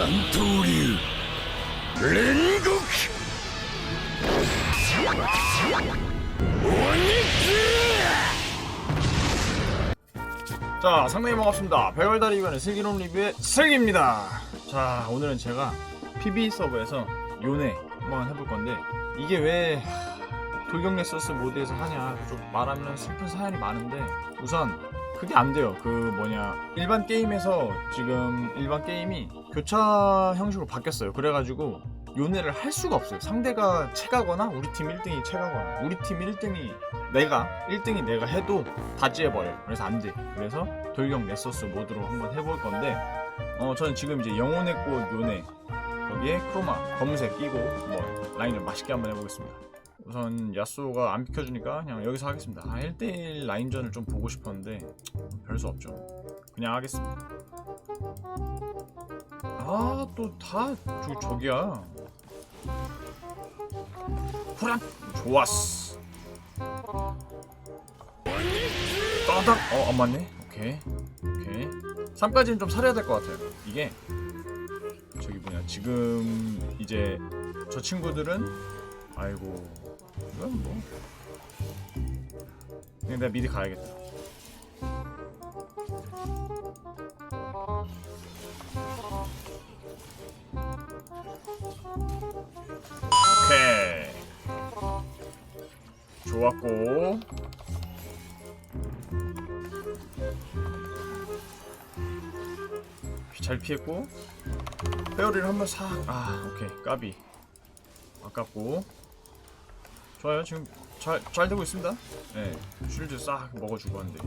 전투리. 렌국! 자 상당히 반갑습니다. 별별다리 이번에 슬기로운 리뷰의 슬기입니다. 자 오늘은 제가 PB 서버에서 요네 한번 해볼건데 이게 왜 돌격레서스 모드에서 하냐 좀 말하면 슬픈 사연이 많은데 우선 그게 안 돼요. 그 뭐냐. 일반 게임에서 지금 일반 게임이 교차 형식으로 바뀌었어요. 그래가지고 요네를 할 수가 없어요. 상대가 채가거나 우리 팀 1등이 채가거나. 우리 팀 1등이 내가 1등이 내가 해도 다지해버려요. 그래서 안 돼. 그래서 돌격 네서스 모드로 한번 해볼 건데 어 저는 지금 이제 영혼의 꽃 요네 거기에 크로마 검은색 끼고 뭐 라인을 맛있게 한번 해보겠습니다 우선 야스오가 안 비켜주니까 그냥 여기서 하겠습니다. 아 1대1 라인전을 좀 보고 싶었는데 별 수 없죠. 그냥 하겠습니다. 아 또 다 저기야. 후란! 좋았어. 따닥! 어안 맞네. 오케이. 오케이. 3까지는 좀 살아야 될 것 같아요. 이게. 저기 뭐냐. 지금 이제 저 친구들은 아이고 이건 뭐. 그냥 내가 미리 가야겠다. 오케이. 좋았고. 잘 피했고. 페어리를 한번 싹아 오케이. 까비. 아깝고 좋아요. 지금 잘, 잘 되고 있습니다. 네 쉴드 싹 먹어주고 하는데.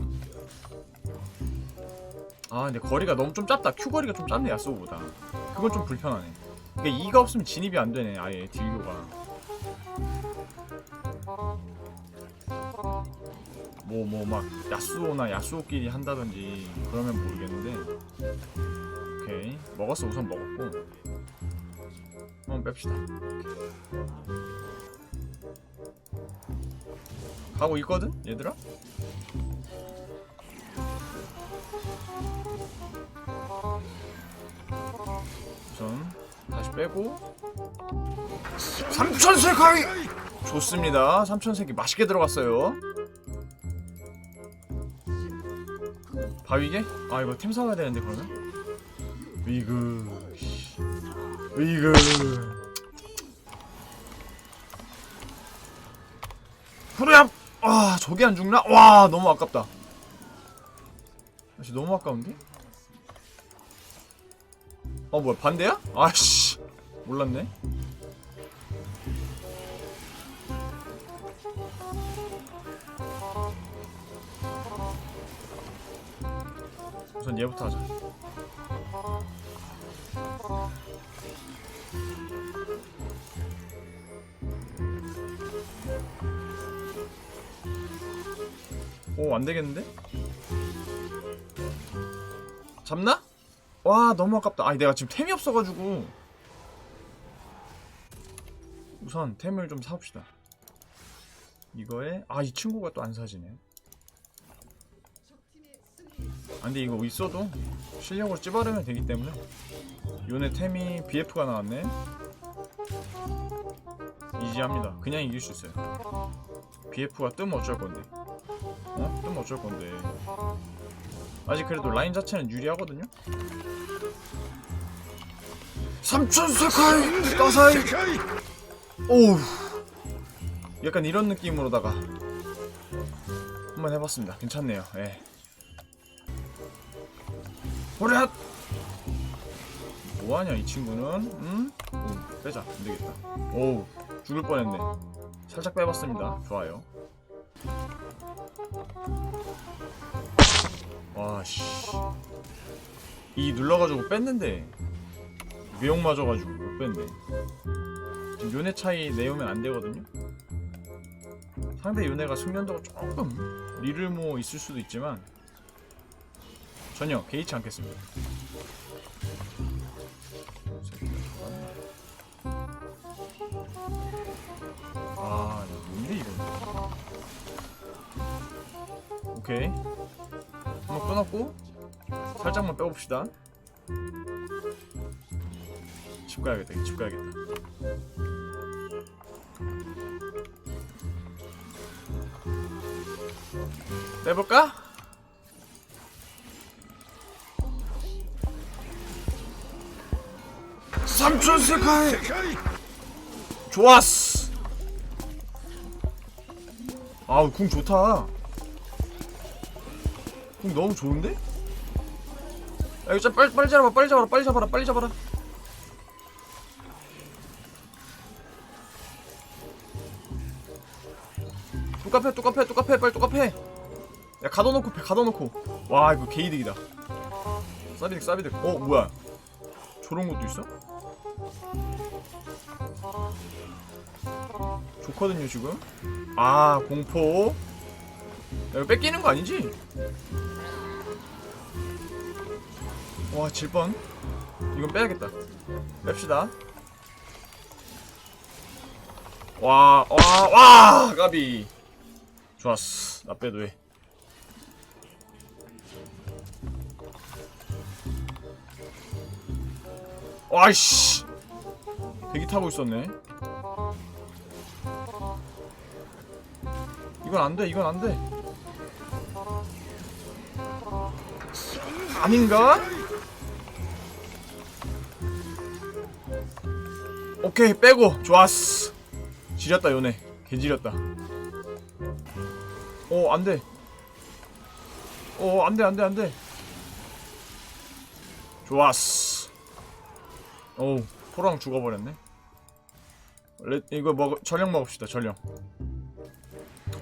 아 근데 거리가 너무 좀 짧다. 큐 거리가 좀 짧네 야쏘보다. 그건 좀 불편하네. 그러니까 이가 없으면 진입이 안 되네 아예 딜교가. 뭐 뭐 막 야스오나 야스오끼리 한다든지 그러면 모르겠는데. 오케이. 먹었어. 우선 먹었고. 한번 뺍시다 가고 있거든 얘들아 우선 다시 빼고 삼천세카이 좋습니다 삼천세기 맛있게 들어갔어요 바위게? 아 이거 템 사와야 되는데 그러면? 위그 씨. 위그 후렴! 아 저게 안 죽나? 와 너무 아깝다 아씨 너무 아까운데? 어 뭐야 반대야? 아씨 몰랐네 우선 얘부터 하자 오 안되겠는데? 잡나? 와 너무 아깝다. 아니 내가 지금 템이 없어가지고. 우선 템을 좀 사옵시다. 이거에 아 이 친구가 또 안 사지네. 아 근데 이거 있어도 실력으로 찌바르면 되기 때문에. 요네 템이 BF가 나왔네. 이지합니다. 그냥 이길 수 있어요. BF가 뜨면 어쩔 건데 어? 뜨면 어쩔 건데. 아직 그래도 라인 자체는 유리하거든요? 3천세카이! 까사이! 오우. 약간 이런 느낌으로다가 한번 해봤습니다. 괜찮네요. 예. 호렛 뭐하냐 이 친구는? 응? 오, 빼자. 안되겠다. 오우. 죽을 뻔했네. 살짝 빼봤습니다. 좋아요 와씨. 이 눌러가지고 뺐는데. 미용 맞아가지고 못 뺐네. 지금 요네 차이 내오면 안 되거든요? 상대 요네가 숙련도가 조금 리를모 있을 수도 있지만 전혀 개의치 않겠습니다 오케이. 한번 끊었고 살짝만 빼봅시다. 집 가야겠다 집 가야겠다. 빼볼까? 삼촌 세카이! 좋았어! 아우 궁 좋다 궁 너무 좋은데? 야 이거 좀 빨리, 빨리 잡아봐 빨리 잡아라 빨리 잡아라 빨리 잡아라. 똑같아 똑같아 똑같아 빨리 똑같아 야 가둬놓고 패 가둬놓고. 와 이거 개이득이다. 싸비득 싸비득 어 뭐야? 저런 것도 있어? 좋거든요 지금. 아 공포. 야, 이거 뺏기는 거 아니지? 와 질뻔. 이건 빼야겠다. 뺍시다. 와와와 까비. 좋았어. 나 빼도 해. 와이씨. 대기 타고 있었네. 이건 안 돼, 이건 안 돼. 아닌가? 오케이, 빼고. 좋았어. 지렸다, 요네. 개 지렸다. 어, 안 돼. 어, 안 돼, 안 돼, 안 돼. 좋았어. 어우, 포랑 죽어버렸네. 레, 이거 먹, 전령 먹읍시다, 전령.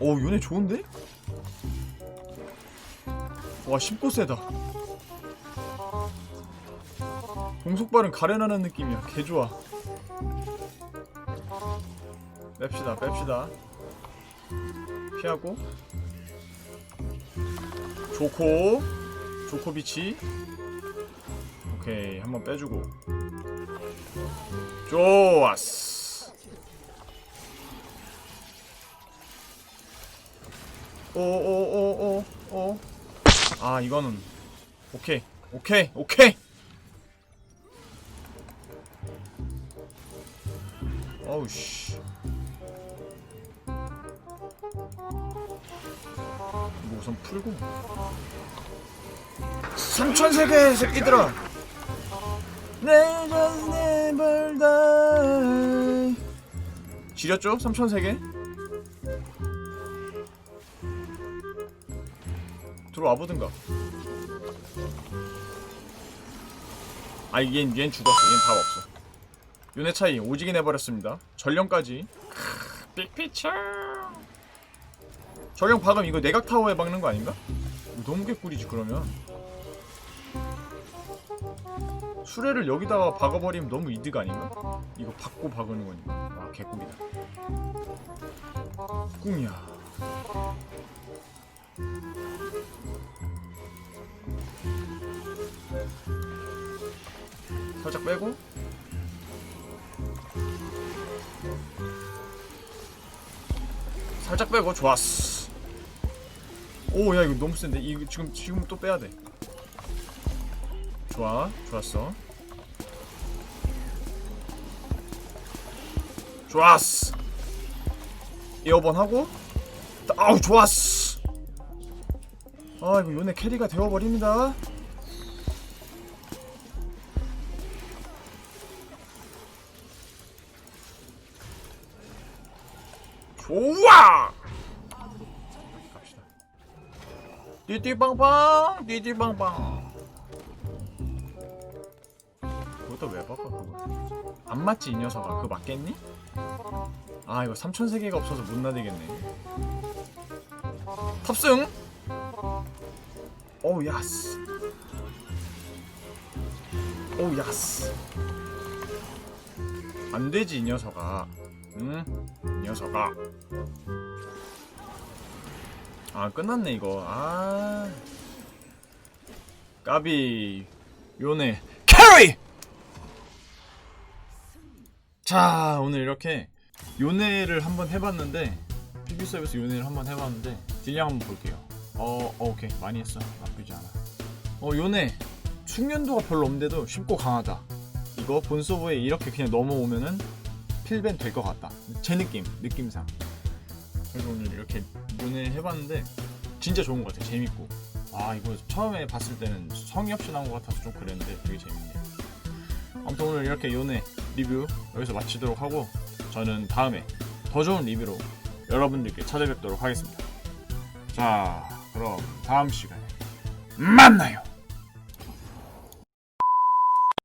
오 요네 좋은데? 와 쉽고 세다 공속발은 가련하는 느낌이야 개 좋아 뺍시다 뺍시다. 피하고. 조코. 조코비치. 오케이 한번 빼주고. 좋았어. 오오오오오. 아 이거는. 오케이 오케이 오케이. 어우 씨 이거 우선 풀고 삼천세계 새끼들아 내가 never die 지렸죠? 삼천세계 들어와 보든가. 아, 얜, 얜 죽었어. 얜 답 없어. 윤회 차이 오지게 내버렸습니다. 전령까지. 빅피처. 전령 박음 이거 내각 타워에 박는 거 아닌가? 너무 개꿀이지 그러면. 수레를 여기다가 박아버리면 너무 이득 아닌가? 이거 받고 박는 거니까. 아 개꿀이다. 꿈이야. 살짝 빼고 살짝 빼고 좋았어 오 야 이거 너무 센데? 이거 지금 지금 또 빼야 돼. 좋아 좋았어. 좋았어. 에어번 하고. 아우 좋았어. 아 이거 요네 캐리가 되어버립니다. 좋아! 띠띠빵빵, 띠띠빵빵. 그것도 왜 바꿔 그거? 안 맞지 이 녀석아? 그거 맞겠니? 아 이거 삼천 세계가 없어서 못 나대겠네. 탑승. 오우 야스. 오우 야스. 안 되지 이 녀석아. 응? 이 녀석아. 아 끝났네 이거. 아. 까비 요네 캐리. 자 오늘 이렇게 요네를 한번 해봤는데 PB 서비스 요네를 한번 해봤는데 딜량 한번 볼게요. 어, 어 오케이 많이 했어 나쁘지 않아. 어 요네 숙련도가 별로 없는데도 쉽고 강하다. 이거 본서브에 이렇게 그냥 넘어오면은 필벤 될 것 같다. 제 느낌, 느낌상. 그래서 오늘 이렇게 요네 해봤는데 진짜 좋은 것 같아요. 재밌고. 아 이거 처음에 봤을 때는 성의 없이 나온 것 같아서 좀 그랬는데 되게 재밌네요. 아무튼 오늘 이렇게 요네 리뷰 여기서 마치도록 하고 저는 다음에 더 좋은 리뷰로 여러분들께 찾아뵙도록 하겠습니다. 자, 그럼 다음 시간에 만나요.